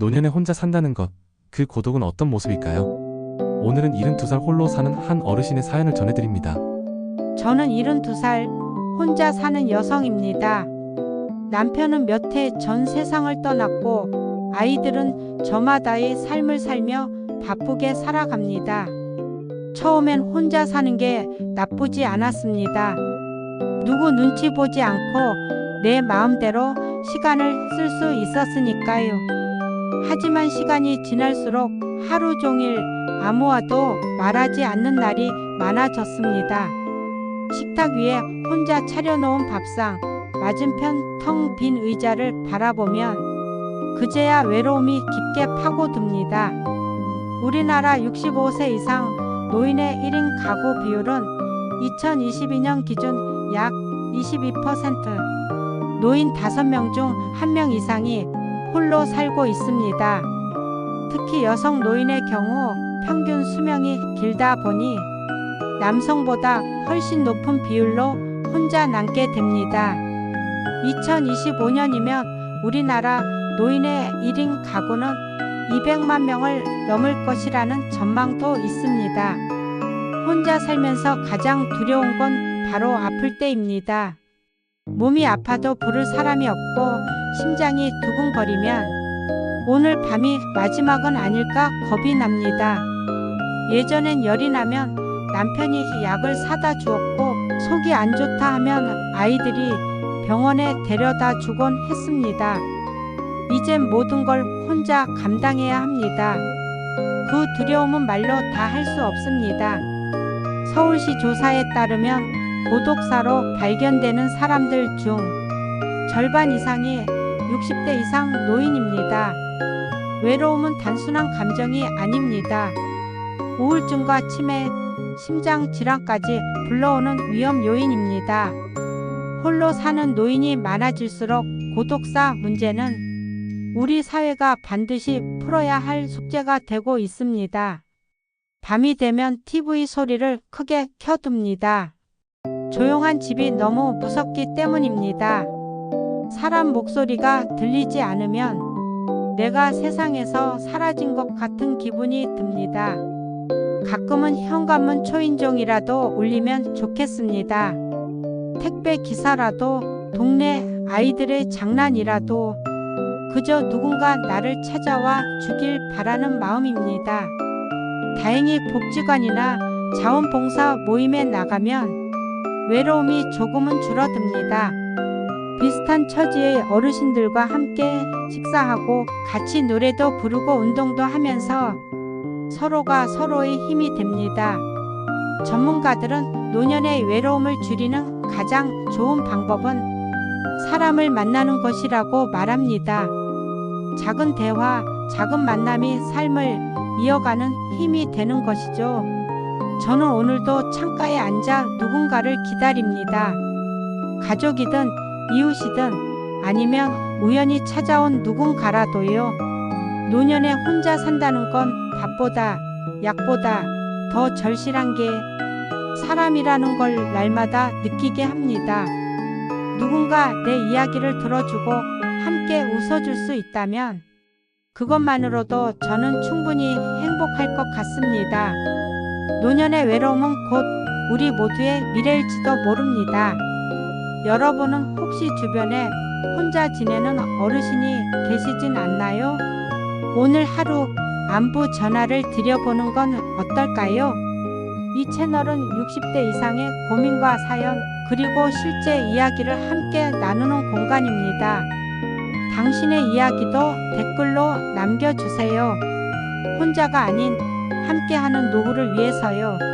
노년에 혼자 산다는 것, 그 고독은 어떤 모습일까요? 오늘은 72살 홀로 사는 한 어르신의 사연을 전해드립니다. 저는 72살 혼자 사는 여성입니다. 남편은 몇 해 전 세상을 떠났고 아이들은 저마다의 삶을 살며 바쁘게 살아갑니다. 처음엔 혼자 사는 게 나쁘지 않았습니다. 누구 눈치 보지 않고 내 마음대로 시간을 쓸 수 있었으니까요. 하지만 시간이 지날수록 하루 종일 아무와도 말하지 않는 날이 많아졌습니다. 식탁 위에 혼자 차려놓은 밥상, 맞은편 텅 빈 의자를 바라보면 그제야 외로움이 깊게 파고듭니다. 우리나라 65세 이상 노인의 1인 가구 비율은 2022년 기준 약 22%, 노인 5명 중 1명 이상이 홀로 살고 있습니다. 특히 여성 노인의 경우 평균 수명이 길다 보니 남성보다 훨씬 높은 비율로 혼자 남게 됩니다. 2025년이면 우리나라 노인의 1인 가구는 200만 명을 넘을 것이라는 전망도 있습니다. 혼자 살면서 가장 두려운 건 바로 아플 때입니다. 몸이 아파도 부를 사람이 없고 심장이 두근거리면 오늘 밤이 마지막은 아닐까 겁이 납니다. 예전엔 열이 나면 남편이 약을 사다 주었고 속이 안 좋다 하면 아이들이 병원에 데려다 주곤 했습니다. 이젠 모든 걸 혼자 감당해야 합니다. 그 두려움은 말로 다 할 수 없습니다. 서울시 조사에 따르면 고독사로 발견되는 사람들 중 절반 이상이 60대 이상 노인입니다. 외로움은 단순한 감정이 아닙니다. 우울증과 치매, 심장 질환까지 불러오는 위험 요인입니다. 홀로 사는 노인이 많아질수록 고독사 문제는 우리 사회가 반드시 풀어야 할 숙제가 되고 있습니다. 밤이 되면 TV 소리를 크게 켜둡니다. 조용한 집이 너무 무섭기 때문입니다. 사람 목소리가 들리지 않으면 내가 세상에서 사라진 것 같은 기분이 듭니다. 가끔은 현관문 초인종이라도 울리면 좋겠습니다. 택배 기사라도 동네 아이들의 장난이라도 그저 누군가 나를 찾아와 주길 바라는 마음입니다. 다행히 복지관이나 자원봉사 모임에 나가면 외로움이 조금은 줄어듭니다. 비슷한 처지의 어르신들과 함께 식사하고 같이 노래도 부르고 운동도 하면서 서로가 서로의 힘이 됩니다. 전문가들은 노년의 외로움을 줄이는 가장 좋은 방법은 사람을 만나는 것이라고 말합니다. 작은 대화, 작은 만남이 삶을 이어가는 힘이 되는 것이죠. 저는 오늘도 창가에 앉아 누군가를 기다립니다. 가족이든 이웃이든 아니면 우연히 찾아온 누군가라도요. 노년에 혼자 산다는 건 밥보다 약보다 더 절실한 게 사람이라는 걸 날마다 느끼게 합니다. 누군가 내 이야기를 들어주고 함께 웃어줄 수 있다면 그것만으로도 저는 충분히 행복할 것 같습니다. 노년의 외로움은 곧 우리 모두의 미래일지도 모릅니다. 여러분은 혹시 주변에 혼자 지내는 어르신이 계시진 않나요? 오늘 하루 안부 전화를 드려보는 건 어떨까요? 이 채널은 60대 이상의 고민과 사연, 그리고 실제 이야기를 함께 나누는 공간입니다. 당신의 이야기도 댓글로 남겨주세요. 혼자가 아닌 함께하는 노후를 위해서요.